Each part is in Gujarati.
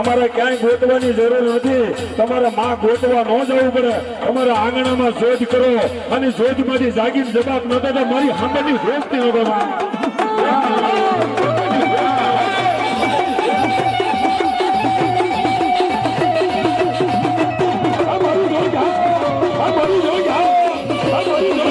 તમારે ક્યાંય ગોતવાની જરૂર નથી. તમારે માં ગોતવા ન જવું પડે. તમારે આંગણામાં શોધ કરો અને શોધમાંથી જાગીને જવાબ ન થતા મારી સામેની શોધતી ન કરો જાઓ.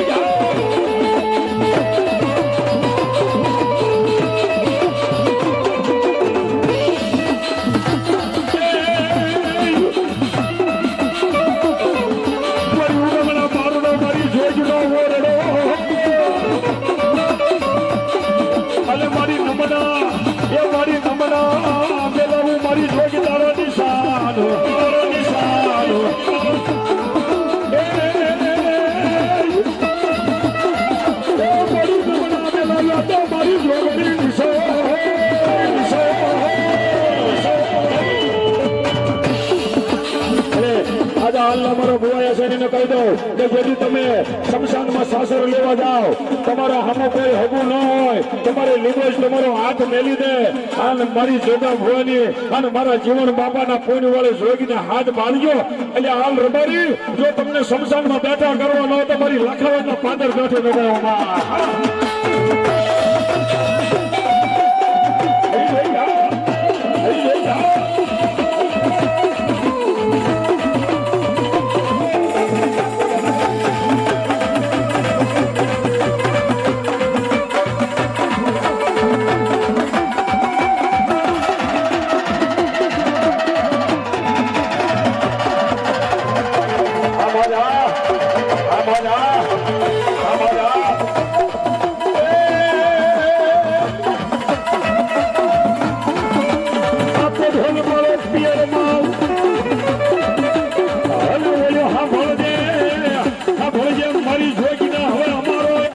આજે હાલના મારો ભુવાયા એને કહી દો કે જેથી તમે શમશાનમાં સાસરો લેવા જાઓ. તમારા હામો કોઈ હગું ન હોય. તમારે લીધો તમારો હાથ મેલી દે. અને મારી જોગા ભુવાની અને મારા જીવન બાપાના પૂન વાળે જોગીને હાથ બાંધજો. એટલે હાલ રબારી, જો તમને શમશાનમાં બેઠા કરવા ન મારી લખાવતના પાદર બેઠે નગાવવામાં What up?